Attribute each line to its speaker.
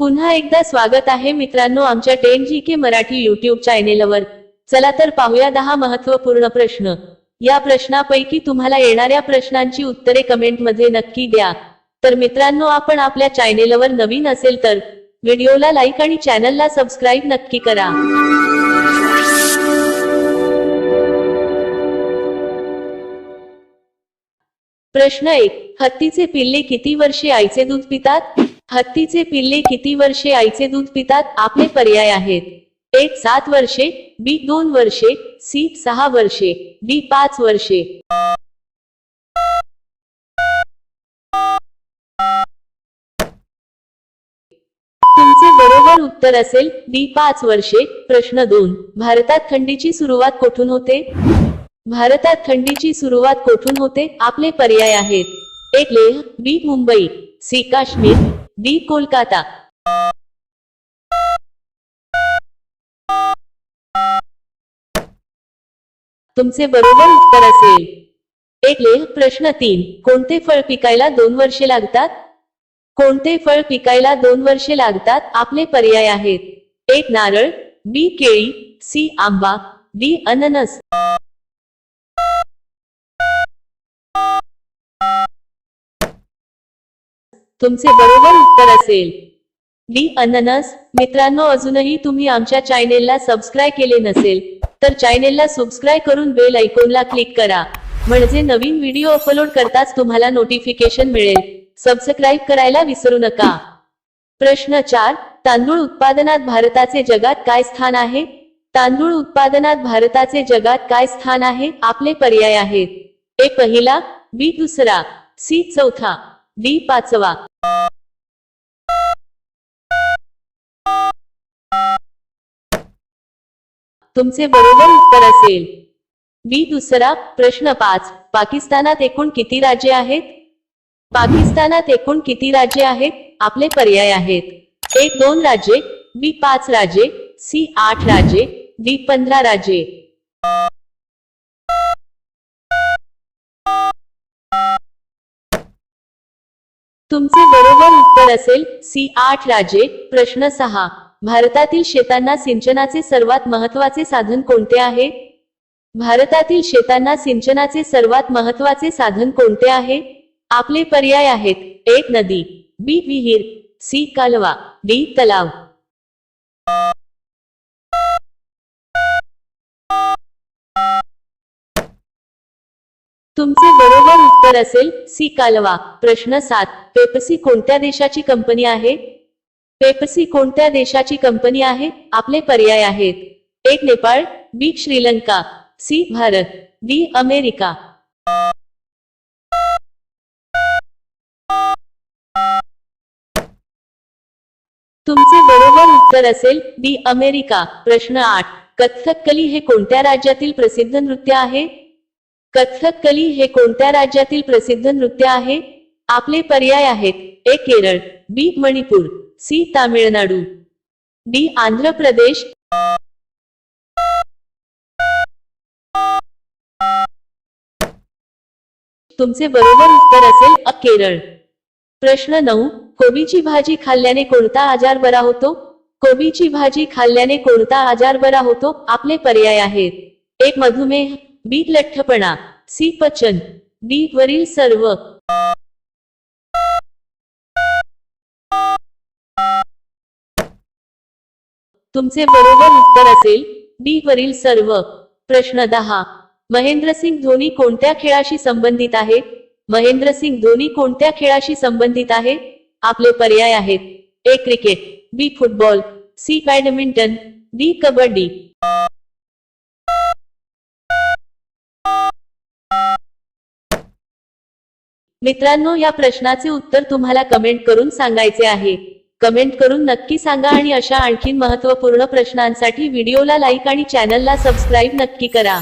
Speaker 1: पुन्हा एकदा स्वागत आहे मित्रांनो आमच्या ten G K Marathi YouTube चॅनेलवर चला तर पाहूया दहा महत्त्वपूर्ण प्रश्न. या प्रश्नापैकी तुम्हाला येणाऱ्या प्रश्नांची उत्तरे कमेंटमध्ये नक्की द्या. तर मित्रांनो आपण आपल्या चॅनेलवर नवीन असेल तर व्हिडिओला लाईक आणि चॅनलला सबस्क्राईब नक्की करा. प्रश्न एक. हत्तीचे पिल्ले किती वर्षे आईचे दूध पितात? हत्तीचे पिल्ले किती वर्षे आईचे दूध पितात आपले पर्याय आहेत. एक सात वर्षे बी दोन वर्षे सी सहा वर्षे डी पाच वर्षे. तुमचे बरोबर उत्तर असेल डी पाच वर्षे प्रश्न दोन. भारतात थंडीची सुरुवात कोठून होते? भारतात थंडीची सुरुवात कोठून होते? आपले पर्याय आहेत. एक Leh B Mumbai C Kashmir D Kolkata तुमचे बरोबर उत्तर असेल. एक लेख प्रश्न तीन. कोणते फळ पिकायला दोन वर्षे लागतात? कोणते फळ पिकायला दोन वर्षे लागतात? आपले पर्याय आहेत. एक नारळ बी केळी सी आंबा डी अननस. तुमचे बरोबर उत्तर असेल. डी अननस मित्रांनो अजूनही तुम्ही आमच्या चॅनेलला सबस्क्राईब केले नसेल तर चॅनेलला सबस्क्राईब करून बेल आयकॉनला क्लिक करा. म्हणजे नवीन व्हिडिओ अपलोड करताच तुम्हाला नोटिफिकेशन मिळेल. सबस्क्राईब करायला विसरू नका. प्रश्न चार तांदूळ उत्पादनात भारताचे जगात काय स्थान आहे? तांदूळ उत्पादनात भारताचे जगात काय स्थान आहे? आपले पर्याय आहेत. ए पहिला बी दुसरा सी चौथा डी पाचवा. तुमचे बरोबर उत्तर असेल. बी दुसरा प्रश्न पाच. पाकिस्तानात एकूण किती राज्ये आहेत? पाकिस्तानात एकूण किती राज्ये आहेत? आपले पर्याय आहेत. एक दोन राज्ये बी पाच राज्ये सी आठ राज्ये डी पंधरा राज्ये. तुमचे बरोबर उत्तर असेल सी आठ राज्ये प्रश्न सहा. भारतातील शेतांना सिंचनाचे सर्वात महत्त्वाचे साधन कोणते आहे? भारतातील शेतांना सिंचनाचे सर्वात महत्त्वाचे साधन कोणते आहे? आपले पर्याय आहेत एक नदी बी विहीर सी कालवा डी तलाव. तुमचे बरोबर उत्तर असेल सी कालवा. प्रश्न सात. पेप्सी कोणत्या देशाची कंपनी आहे? पेप्सी कोणत्या देशाची कंपनी आहे? आपले पर्याय आहेत. एक Nepal B Sri Lanka C Bharat D America. तुमचे बरोबर उत्तर असेल डी अमेरिका. प्रश्न आठ. कथ्थकली हे कोणत्या राज्यातील प्रसिद्ध नृत्य आहे? कथ्थकली हे कोणत्या राज्यातील प्रसिद्ध नृत्य आहे? आपले पर्याय आहेत A Kerala B Manipur. C Tamil Nadu. D Andhra Pradesh. तुमचे बरोबर उत्तर असेल अ केरळ. प्रश्न नऊ कोबीची भाजी खाल्ल्याने कोणता आजार बरा होतो? कोबीची भाजी खाल्ल्याने कोणता आजार बरा होतो? आपले पर्याय आहेत. एक मधुमेह बी लठ्ठपणा सी पचन डी वरील सर्व. तुमचे बरोबर उत्तर असेल डी वरील सर्व. प्रश्न दहा. महेंद्रसिंग धोनी कोणत्या खेळाशी संबंधित आहे? महेंद्रसिंग धोनी कोणत्या खेळाशी संबंधित आहे? आपले पर्याय आहेत. A cricket B football C badminton D kabaddi. मित्रांनो या प्रश्नाचे उत्तर तुम्हाला कमेंट करून सांगायचे आहे. कमेंट करून नक्की सांगा आणि अशा आणखीन महत्त्वपूर्ण प्रश्नांसाठी व्हिडिओला लाईक आणि चॅनलला सबस्क्राईब नक्की करा.